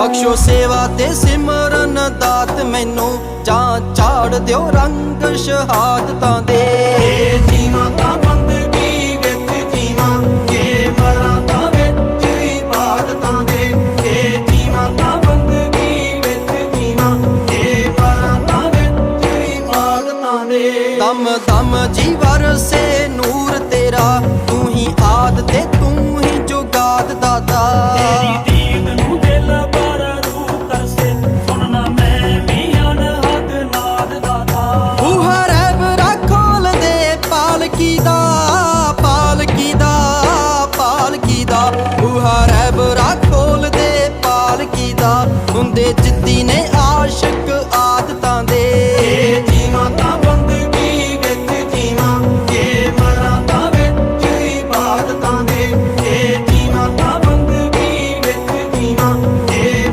ਬਖਸ਼ੋ ਸੇਵਾ ਤੇ ਸਿਮਰਨ ਦਾਤ ਮੈਨੂੰ। ਜਾਂ ਚਾੜ ਦਿਓ ਰੰਗ ਸ਼ਹਾਦਤਾਂ ਦੇ। ਜੀਵਾਂ ਤਾਂ ਬੰਦਗੀ ਵਿੱਚ ਜੀਵਾਂ। ਏ ਮਰਾਂ ਤਾਂ ਵਿੱਚ ਇਬਾਦਤਾਂ ਦੇ। ਏ ਜੀਵਾਂ ਤਾਂ ਬੰਦਗੀ ਵਿੱਚ ਜੀਵਾਂ। ਏ ਮਰਾਂ ਤਾਂ ਵਿੱਚ ਇਬਾਦਤਾਂ ਦੇ। ਦਮ ਦਮ ਜੀ ਵਰਸੇ ਪਾਲਕੀ ਹੁੰਦੇ ਜਿੱਦੀ